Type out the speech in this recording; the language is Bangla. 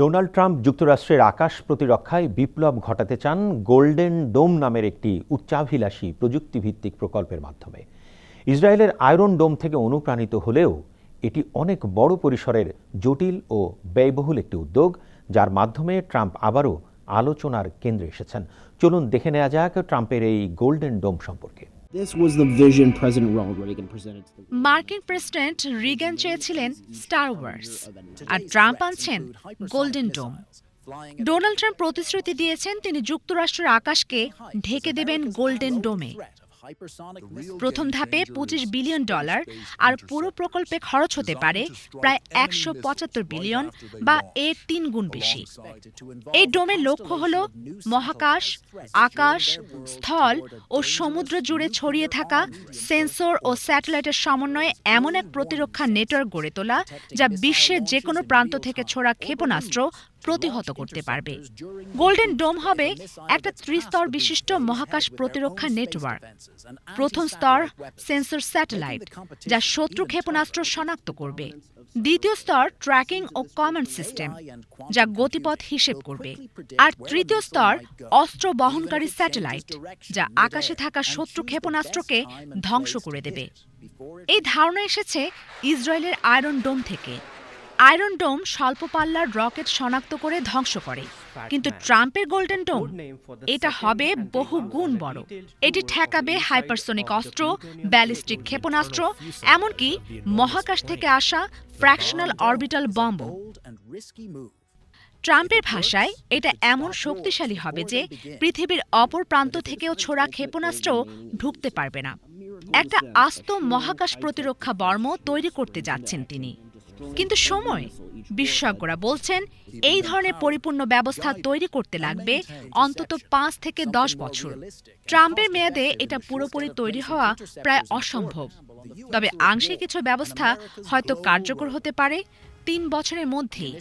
ডোনাল্ড ট্রাম্প যুক্তরাষ্ট্রের আকাশ প্রতিরক্ষায় বিপ্লব ঘটাতে চান গোল্ডেন ডোম নামের একটি উচ্চাভিলাষী প্রযুক্তিভিত্তিক প্রকল্পের মাধ্যমে। ইসরায়েলের আয়রন ডোম থেকে অনুপ্রাণিত হলেও এটি অনেক বড় পরিসরের জটিল ও ব্যয়বহুল একটি উদ্যোগ, যার মাধ্যমে ট্রাম্প আবারও আলোচনার কেন্দ্রে এসেছেন। চলুন দেখে নেওয়া যাক ট্রাম্পের এই গোল্ডেন ডোম সম্পর্কে। মার্কিন প্রেসিডেন্ট রিগান চেয়েছিলেন স্টার ওয়ার্স, আর ট্রাম্প আনছেন গোল্ডেন ডোম। ডোনাল্ড ট্রাম্প প্রতিশ্রুতি দিয়েছেন তিনি যুক্তরাষ্ট্রের আকাশকে ঢেকে দেবেন গোল্ডেন ডোমে। প্রথম ধাপে পঁচিশ বিলিয়ন ডলার আর পুরো প্রকল্পে খরচ হতে পারে প্রায় একশো পঁচাত্তর বিলিয়ন বা এর তিন গুণ বেশি। এই ডোমের লক্ষ্য হল মহাকাশ আকাশ স্থল ও সমুদ্র জুড়ে ছড়িয়ে থাকা সেন্সর ও স্যাটেলাইটের সমন্বয়ে এমন এক প্রতিরক্ষা নেটওয়ার্ক গড়ে তোলা যা বিশ্বের যে কোনো প্রান্ত থেকে ছোড়া ক্ষেপণাস্ত্র প্রতিহত করতে পারবে। গোল্ডেন ডোম হবে একটা ত্রিস্তর বিশিষ্ট মহাকাশ প্রতিরক্ষা নেটওয়ার্ক। প্রথম স্তর সেন্সর স্যাটেলাইট যা শত্রু ক্ষেপণাস্ত্র শনাক্ত করবে। দ্বিতীয় স্তর ট্র্যাকিং ও কমান্ড সিস্টেম যা গতিপথ হিসেব করবে। আর তৃতীয় স্তর অস্ত্র বহনকারী স্যাটেলাইট যা আকাশে থাকা শত্রু ক্ষেপণাস্ত্রকে ধ্বংস করে দেবে। এই ধারণা এসেছে ইসরায়েলের আয়রন ডোম থেকে। আয়রন ডোম স্বল্প পাল্লার রকেট শনাক্ত করে ধ্বংস করে। কিন্তু ট্রাম্পের গোল্ডেন ডোম এটা হবে বহু গুণ বড়। এটি ঠেকাবে হাইপারসোনিক অস্ত্র ব্যালিস্টিক ক্ষেপণাস্ত্র এমনকি মহাকাশ থেকে আসা ফ্র্যাকশনাল অরবিটাল বম্বও ট্রাম্পের ভাষায় এটা এমন শক্তিশালী হবে যে পৃথিবীর অপর প্রান্ত থেকেও ছোড়া ক্ষেপণাস্ত্র ঢুকতে পারবে না। একটা আস্ত মহাকাশ প্রতিরক্ষা বর্ম তৈরি করতে যাচ্ছেন তিনি। কিন্তু সময়। বিশেষজ্ঞরা বলছেন, এই ধরনের পরিপূর্ণ ব্যবস্থা তৈরি করতে লাগবে অন্তত পাঁচ থেকে দশ বছর। ট্রাম্পের মেয়াদে এটা পুরোপুরি তৈরি হওয়া প্রায় অসম্ভব। তবে আংশিক কিছু ব্যবস্থা হয়তো কার্যকর হতে পারে, তিন বছরের মধ্যেই।